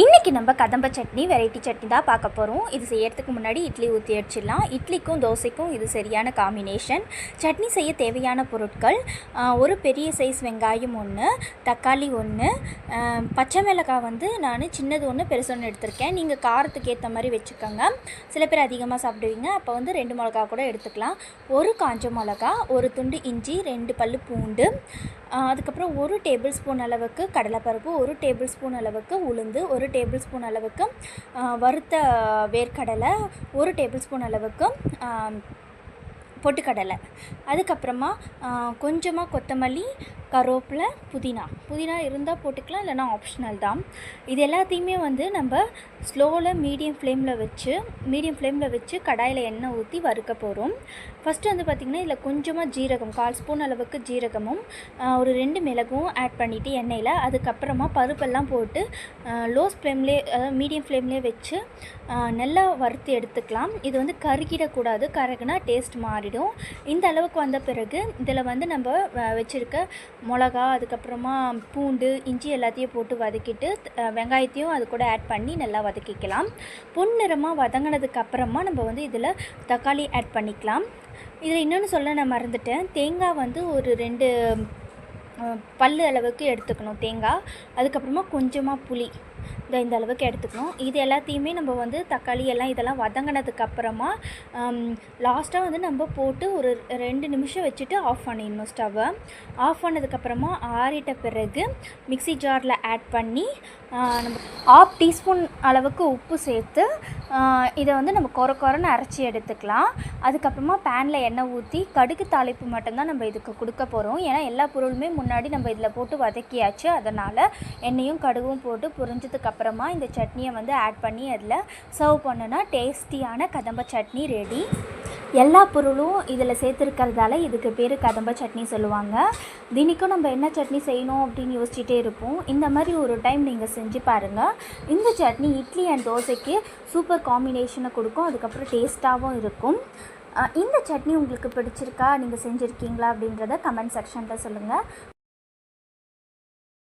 இன்றைக்கி நம்ம கதம்ப சட்னி வெரைட்டி சட்னி தான் பார்க்க போகிறோம் இது செய்யறதுக்கு முன்னாடி இட்லி ஊற்றி வச்சிடலாம் இட்லிக்கும் தோசைக்கும் இது சரியான காம்பினேஷன் சட்னி செய்ய தேவையான பொருட்கள் ஒரு பெரிய சைஸ் வெங்காயம் ஒன்று தக்காளி ஒன்று பச்சை மிளகாய் வந்து நான் சின்னது ஒன்று பெருசு ஒன்று எடுத்திருக்கேன். நீங்கள் காரத்துக்கு ஏற்ற மாதிரி வச்சுக்கோங்க. சில பேர் அதிகமாக சாப்பிடுவீங்க. அப்போ வந்து ரெண்டு மிளகா கூட எடுத்துக்கலாம். ஒரு காஞ்ச மிளகா ஒரு துண்டு இஞ்சி ரெண்டு பல் பூண்டு அதுக்கப்புறம் ஒரு டேபிள் ஸ்பூன் அளவுக்கு கடலைப்பருப்பு ஒரு டேபிள் ஸ்பூன் அளவுக்கு உளுந்து ஒரு டேபிள் ஸ்பூன் அளவுக்கு வறுத்த வேர்க்கடலை ஒரு டேபிள் ஸ்பூன் அளவுக்கு பொட்டுக்கடலை. அதுக்கப்புறமா கொஞ்சமாக கொத்தமல்லி கருவேப்பிலை புதினா. புதினா இருந்தால் போட்டுக்கலாம் இல்லைனா ஆப்ஷனல் தான். இது எல்லாத்தையுமே வந்து நம்ம ஸ்லோவில் மீடியம் ஃப்ளேமில் வச்சு மீடியம் ஃப்ளேமில் வச்சு கடாயில் எண்ணெய் ஊற்றி வறுக்க போகிறோம் ஃபஸ்ட்டு வந்து பார்த்திங்கன்னா இதில் கொஞ்சமாக ஜீரகம் கால் ஸ்பூன் அளவுக்கு ஜீரகமும் ஒரு ரெண்டு மிளகும் ஆட் பண்ணிவிட்டு எண்ணெயில் அதுக்கப்புறமா பருப்பெல்லாம் போட்டு லோஸ் ஃப்ளேம்லேயே அதாவது மீடியம் ஃப்ளேம்லேயே வச்சு நல்லா வறுத்து எடுத்துக்கலாம். இது வந்து கருகிடக்கூடாது கருகுனா டேஸ்ட் மாறிடும். இந்த அளவுக்கு வந்த பிறகு இதில் வந்து நம்ம வ- மிளகா அதுக்கப்புறமா பூண்டு இஞ்சி எல்லாத்தையும் போட்டு வதக்கிட்டு வெங்காயத்தையும் அது கூட ஆட் பண்ணி நல்லா வதக்கிக்கலாம். பொன்னிறமாக வதங்கினதுக்கப்புறமா நம்ம வந்து இதில் தக்காளி ஆட் பண்ணிக்கலாம். இதில் இன்னொன்று சொல்ல நான் மறந்துட்டேன். தேங்காய் வந்து ஒரு ரெண்டு பல் அளவுக்கு எடுத்துக்கணும் தேங்காய். அதுக்கப்புறமா கொஞ்சமாக புளி. இந்த இந்த அளவுக்கு எடுத்துக்கணும். இது எல்லாத்தையுமே நம்ம வந்து தக்காளி எல்லாம் இதெல்லாம் வதங்கினதுக்கு அப்புறமா லாஸ்ட்டாக வந்து நம்ம போட்டு ஒரு ரெண்டு நிமிஷம் வச்சுட்டு ஆஃப் பண்ணிடணும் ஸ்டவ்வை ஆஃப் பண்ணதுக்கப்புறமா ஆறிட்ட பிறகு மிக்ஸி ஜாரில் ஆட் பண்ணி நம்ம ஆஃப் டீஸ்பூன் அளவுக்கு உப்பு சேர்த்து இதை வந்து நம்ம கொர கொரன்னு அரைச்சி எடுத்துக்கலாம். அதுக்கப்புறமா பேனில் எண்ணெய் ஊற்றி கடுகு தாளிப்பு மட்டும்தான் நம்ம இதுக்கு கொடுக்க போகிறோம் ஏன்னா எல்லா பொருளுமே முன்னாடி நம்ம இதில் போட்டு வதக்கியாச்சு. அதனால் எண்ணெயும் கடுகும் போட்டு புரிஞ்சதுக்கப்புறம் அப்புறமா இந்த சட்னியை வந்து ஆட் பண்ணி அதில் சர்வ் பண்ணுன்னா டேஸ்டியான கதம்ப சட்னி ரெடி எல்லா பொருளும் இதில் சேர்த்துருக்கிறதால இதுக்கு பேர் கதம்ப சட்னி சொல்லுவாங்க. தினிக்கும் நம்ம என்ன சட்னி செய்யணும் அப்படின்னு யோசிச்சுட்டே இருப்போம். இந்த மாதிரி ஒரு டைம் நீங்கள் செஞ்சு பாருங்கள் இந்த சட்னி இட்லி அண்ட் தோசைக்கு சூப்பர் காம்பினேஷனை கொடுக்கும். அதுக்கப்புறம் டேஸ்ட்டாகவும் இருக்கும். இந்த சட்னி உங்களுக்கு பிடிச்சிருக்கா? நீங்கள் செஞ்சுருக்கீங்களா அப்படின்றத கமெண்ட் செக்ஷனில் சொல்லுங்கள்